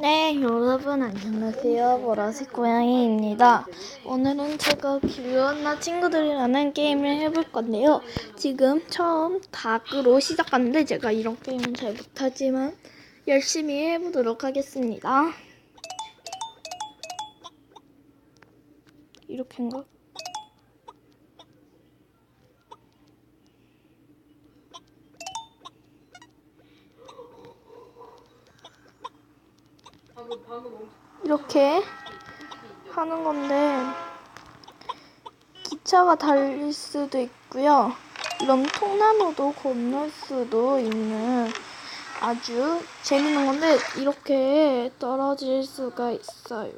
네, 여러분 안녕하세요. 보라색 고양이입니다. 오늘은 제가 길러나 친구들이라는 게임을 해볼 건데요. 지금 처음 닭으로 시작하는데 제가 이런 게임은 잘 못하지만 열심히 해보도록 하겠습니다. 이렇게인가? 이렇게 하는 건데 기차가 달릴 수도 있고요. 이런 통나무도 건널 수도 있는 아주 재밌는 건데 이렇게 떨어질 수가 있어요.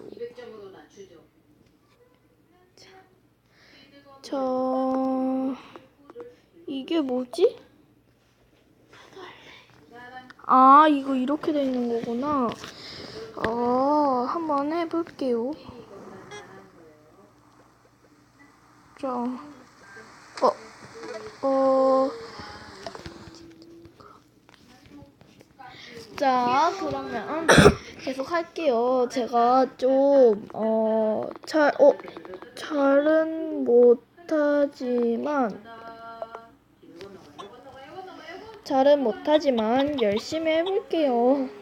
저 이게 뭐지? 아 이거 이렇게 돼 있는 거구나. 어, 한번 해볼게요. 자, 어, 어, 자, 그러면 계속 할게요. 제가 좀, 어, 잘, 어, 잘은 못하지만, 잘은 못하지만 열심히 해볼게요.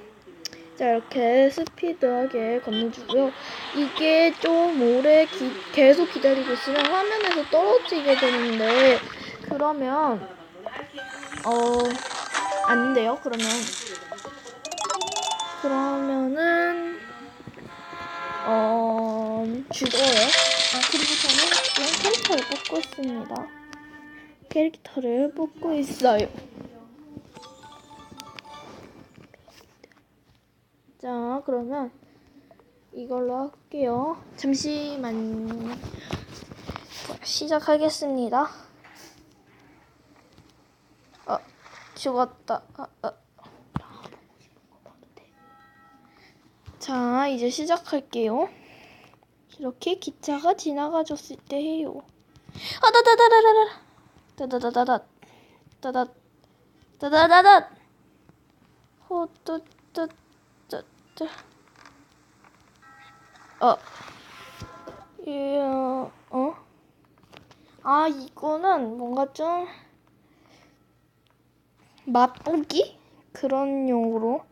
자 이렇게 스피드하게 건너주고요. 이게 좀 오래 기, 계속 기다리고 있으면 화면에서 떨어지게 되는데 그러면 어 아닌데요. 그러면 그러면은 어 죽어요. 아 그리고 저는 지금 캐릭터를 뽑고 있습니다. 캐릭터를 뽑고 있어요. 자, 그러면 이걸로 할게요. 잠시만 시작하겠습니다. 어, 죽었다. 아, 아. 자, 이제 시작할게요. 이렇게 기차가 지나가줬을 때 해요. 아, 다다다다다다. 다다다다다. 다다. 다다다다. 호뚜뚜. 짜. 어. 예, 어? 아, 이거는 뭔가 좀 맛보기? 그런 용으로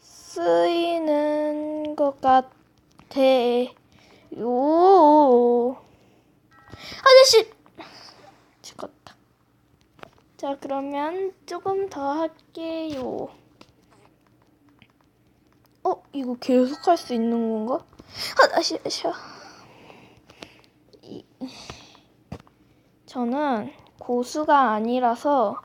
쓰이는 것 같아요. 아저씨! 죽었다. 자, 그러면 조금 더 할게요. 어? 이거 계속 할 수 있는 건가? 아, 다시, 다시. 이, 저는 고수가 아니라서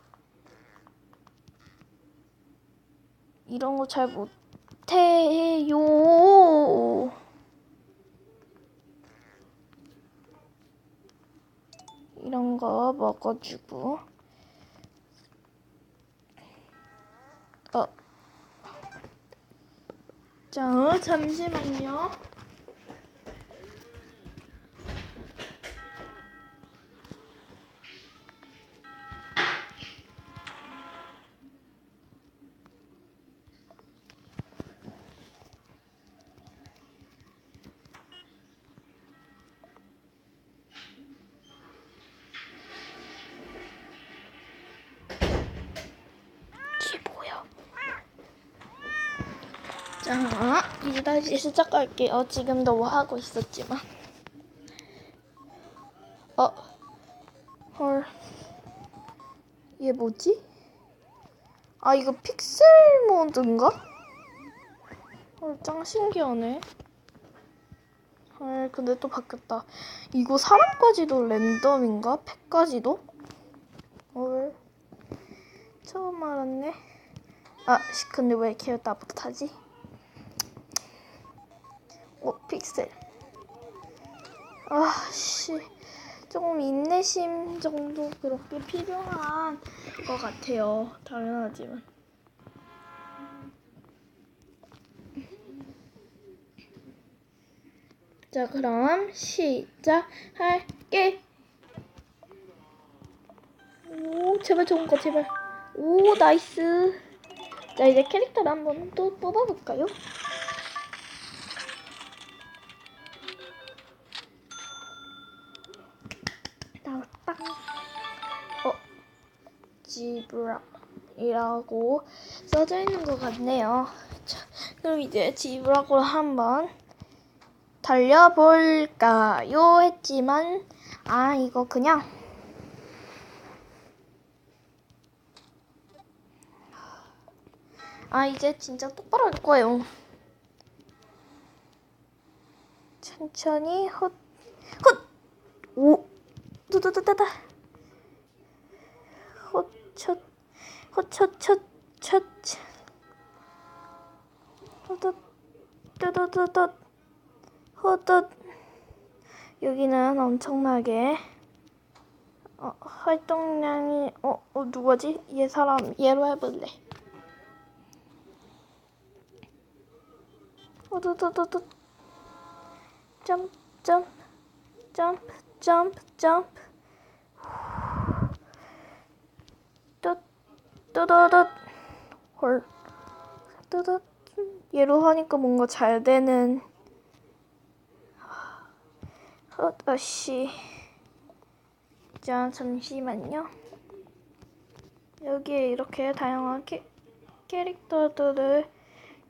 이런 거 잘 못해요. 이런 거 먹어주고. 자, 잠시만요. 자, 이제 다시 시작할게요. 지금도 뭐 하고 있었지만. 어, 헐. 이게 뭐지? 아, 이거 픽셀 모드인가? 헐, 짱 신기하네. 헐, 근데 또 바뀌었다. 이거 사람까지도 랜덤인가? 팩까지도? 헐. 처음 알았네. 아, 씨, 근데 왜 걔가 나부터하지? 오, 픽셀. 아, 씨. 조금 인내심 정도 그렇게 필요한 것 같아요. 당연하지만. 자, 그럼 시작할게. 오, 제발 좋은 거, 제발. 오, 나이스. 자, 이제 캐릭터를 한번 또 뽑아볼까요? 지브라이라고 써져 있는 것 같네요. 자, 그럼 이제 지브라고 한번 달려볼까요? 했지만, 아, 이거 그냥 아 이제 진짜 똑바로 할 거예요. 천천히 헛, 헛, 오, 두두두두두, 헛첫, 헛첫, 첫, 첫, 헛헛, 두두두두, 헛헛. 여기는 엄청나게 어, 활동량이 어, 어 누구지? 얘 사람 얘로 해볼래. 오도도도도 점프 점프 점프 점프 점프 또또도도 헐. 또도 얘로 하니까 뭔가 잘 되는. 어, 아씨. 자 잠시만요. 여기에 이렇게 다양한 캐, 캐릭터들을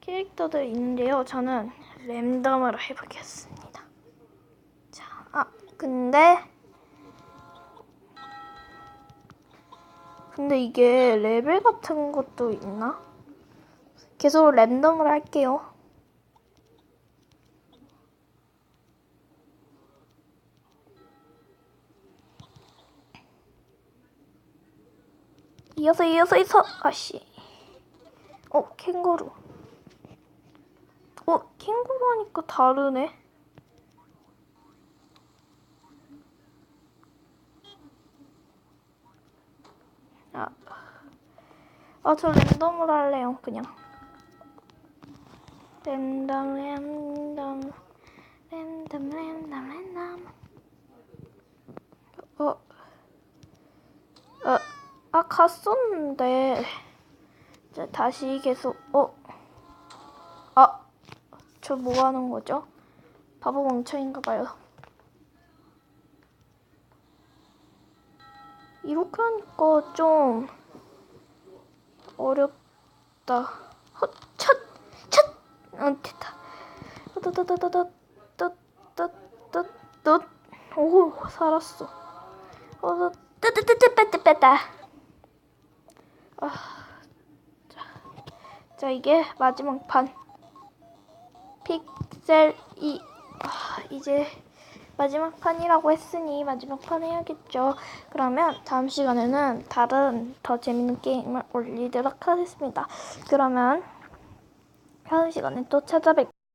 캐릭터들 있는데요. 저는 랜덤으로 해보겠습니다. 자, 아, 근데 근데 이게 레벨 같은 것도 있나? 계속 랜덤으로 할게요. 이어서 이어서 이어서 아씨 어 캥거루 어, 캥거루 하니까 다르네. 아, 저 랜덤으로 할래요, 그냥. 랜덤, 랜덤, 랜덤, 랜덤, 랜덤. 어, 어, 아, 갔었는데. 이제 다시 계속, 어, 아. 저 뭐 하는 거죠? 바보 멍청인가 봐요. 이렇게 하니까 좀 어렵다. 헛, 첫, 첫! 어, 됐다. 오, 살았어. 어, 따따따따따따따 아, 자, 자, 이게 마지막 판. 픽셀 2 아, 이제 마지막 판이라고 했으니 마지막 판 해야겠죠. 그러면 다음 시간에는 다른 더 재밌는 게임을 올리도록 하겠습니다. 그러면 다음 시간에 또 찾아뵐게요.